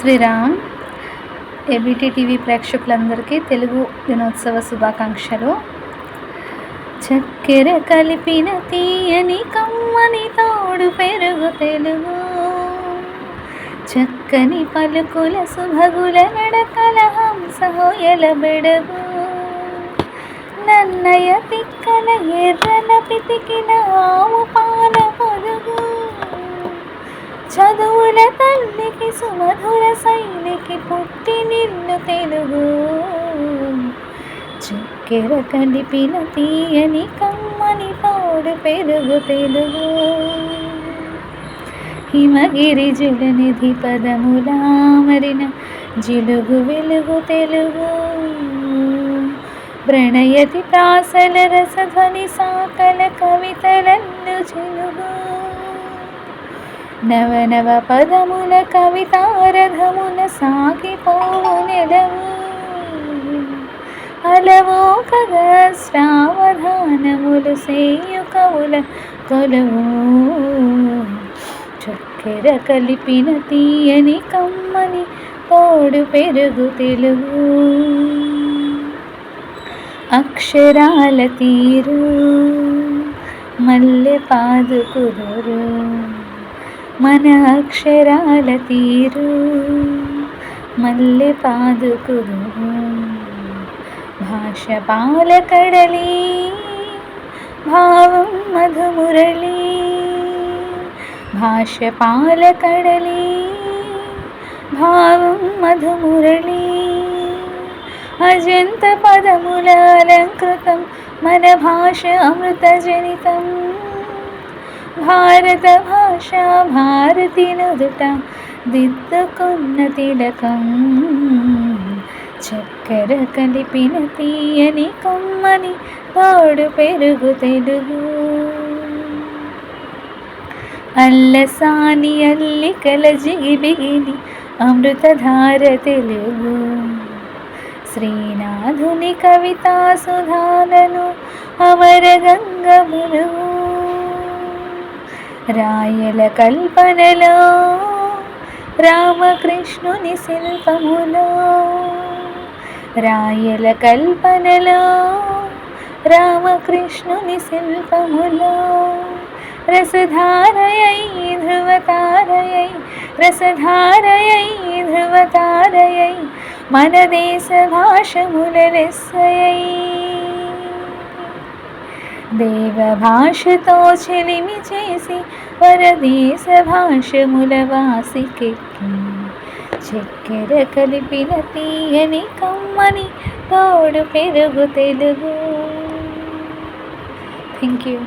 Sriram ABT TV ప్రేక్షకులందరికీ తెలుగు దినోత్సవ శుభాకాంక్షలు. చక్కెర కలిపిన తీయని కమ్మని తోడు పెరుగు తెలుగు. చక్కని పలుకుల శుభగుల నడకల హంస బెడగు. నన్నయ తిక్కల ఎర్రల పితికిన ఆవు పాల చదువుల తల్లికి సుమధుర శైలికి పుట్టి నిన్ను తెలుగు. చక్కెర కలిపిన తీయని కమ్మని తోడు పెరుగు తెలుగు. హిమగిరి జలనిధి పదములామరిన జిలుగు వెలుగు తెలుగు. ప్రణయతి ప్రాసల రసధ్వని సాకల కవితలన్ను చెలుగు. నవనవ పదముల కవితారథమున సాగిపోవు నెలవు అలవో కగ శ్రావధానములు సేయు కవుల కొలవు. చక్కెర కలిపిన తీయని కమ్మని తోడు పెరుగు తెలుగు అక్షరాల తీరు మల్లె పాదుకుదురు. మన అక్షరాల తీరు మల్లె పాదుకుదురు భాష పాల కడలి భావం మధుమురళి. భాష పాల కడలి భావం మధుమురళి. అజంత పదముల అలంకృతం మన భాష అమృత జనితం భారత భాష భారతి నుదుట దిద్దుకున్న తిలకం. చక్కెర కలిపిన తీయని కొమ్మని తోడు పెరుగు తెలుగు. అల్లసాని అల్లికల జిగిబిగిని అమృతధార తెలుగు. శ్రీనాథుని కవితా సుధానను అమర గంగములు రాయల కల్పనలో రామకృష్ణుని శిల్పములో. రాయల కల్పనలో రామకృష్ణుని శిల్పములో. రసధారయై ధ్రువతారయై రసధారయై ధ్రువతారయై మన దేశ భాషముల లెస్సయై దేవ భాషతో చెలిమి చేసి పరదేశ భాషముల వాసికెక్కి చక్కెర కలిపిన తీయని కమ్మని తోడు పెరుగు తెలుగు. Thank you